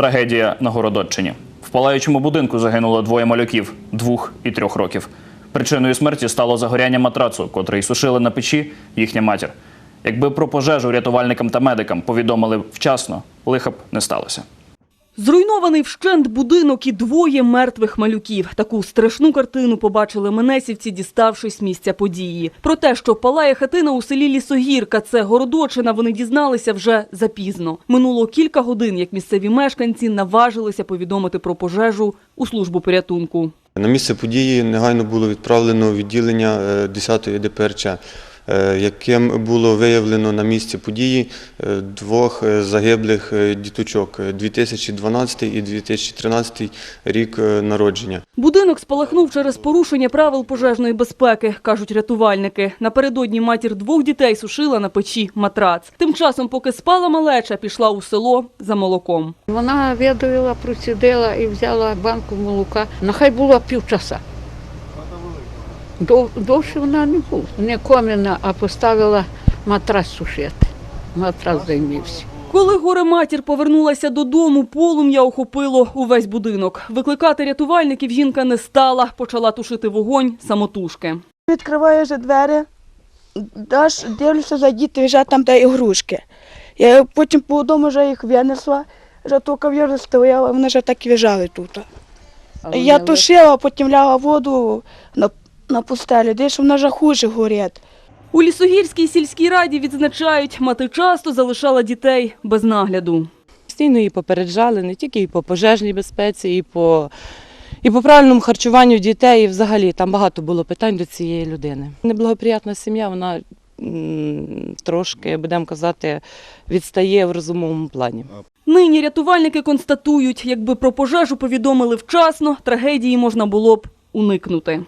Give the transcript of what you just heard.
Трагедія на Городоччині. В палаючому будинку загинуло двоє малюків двох і трьох років. Причиною смерті стало загоряння матрацу, котрий сушили на печі їхня матір. Якби про пожежу рятувальникам та медикам повідомили вчасно, лиха б не сталося. Зруйнований вщент будинок і двоє мертвих малюків. Таку страшну картину побачили менесівці, діставшись місця події. Про те, що палає хатина у селі Лісогірка, це Городочина, вони дізналися вже запізно. Минуло кілька годин, як місцеві мешканці наважилися повідомити про пожежу у службу порятунку. На місце події негайно було відправлено відділення е, 10-ї ДПРЧ, е, яким було виявлено на місці події е, двох е, загиблих е, діточок е, 2012 і 2013 рік е, народження. Будинок спалахнув через порушення правил пожежної безпеки, кажуть рятувальники. Напередодні матір двох дітей сушила на печі матрац. Тим часом, поки спала малеча, пішла у село за молоком. Вона видавила, процідила і взяла банку молока. Нехай було півчаса. Дов, довше вона не була. Не коміна, а поставила матрас сушити. Матрас займівся. Коли горе матір повернулася додому, полум'я охопило увесь будинок. Викликати рятувальників жінка не стала, почала тушити вогонь самотужки. Відкриваю вже двері, даш, дивлюся за діти, вже там де ігрушки. Я потім по дому вже їх винесла, вже то кав'яр стояла, вони вже так і лежали тут. Я тушила, потім ляла воду на, пустелі, де ж вона вже хуже горить. У Лісогірській сільській раді відзначають, мати часто залишала дітей без нагляду. Постійно її попереджали не тільки і по пожежній безпеці, і по, і по правильному харчуванню дітей. І взагалі там багато було питань до цієї людини. Неблагоприятна сім'я, вона трошки, будемо казати, відстає в розумовому плані. Нині рятувальники констатують, якби про пожежу повідомили вчасно, трагедії можна було б уникнути.